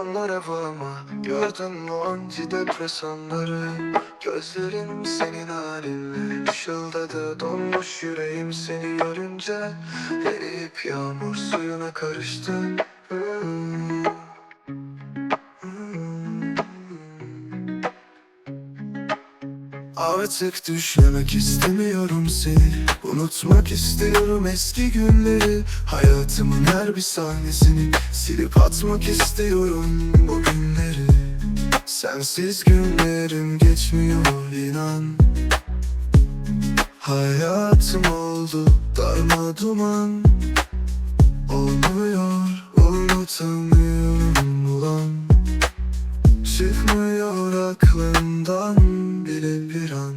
Donlar ama Gördün mü antidepresanları Gözlerim senin halinle Işıldadı donmuş yüreğim seni görünce Eriyip yağmur suyuna karıştı Artık düşlemek istemiyorum seni. Unutmak istiyorum eski günleri. Hayatımın her bir sahnesini Silip atmak istiyorum bu günleri. Sensiz günlerim geçmiyor inan. Hayatım oldu darma duman. Olmuyor unutamıyorum ulan Çıkmıyor aklımdan bile bir an.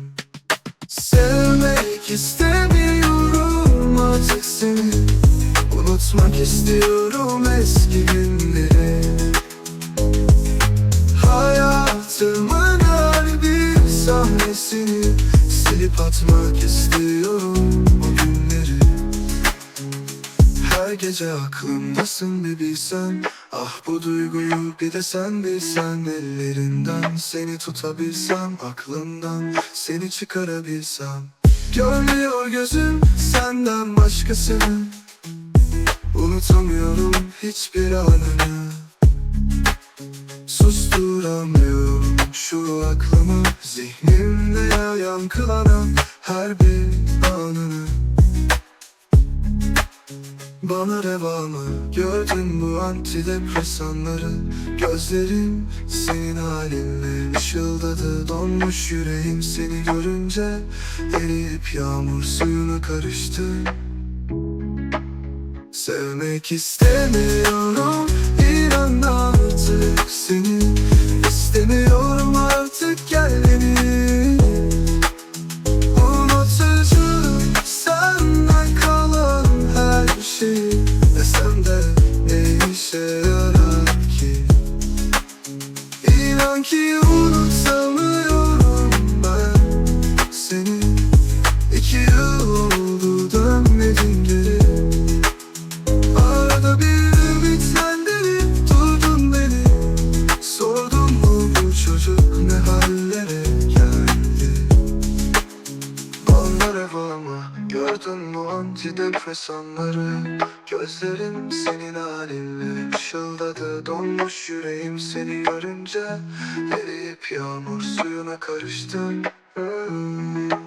Sevmek istemiyorum artık seni. Unutmak istiyorum eski günleri. Hayatımın her bir sahnesini Silip atmak istiyorum o günleri. Her gece aklımdasın bir bilsen Ah bu duyguyu bir de sen bilsen Ellerinden seni tutabilsem Aklımdan seni çıkarabilsem. Görmüyor gözüm senden başkasını. Unutamıyorum hiçbir anını. Susturamıyorum şu aklımı Zihnimde yankılanan her bir anını bana reva mı? Gördün bu antidepresanları. Gözlerim senin halinle ışıldadı. Donmuş yüreğim seni görünce Eriyip yağmur suyuna karıştı. Sevmek istemiyorum. İnan artık seni antidepresanları Gözlerim senin halinle Işıldadı donmuş yüreğim seni görünce Eriyip yağmur suyuna karıştı. Hmm.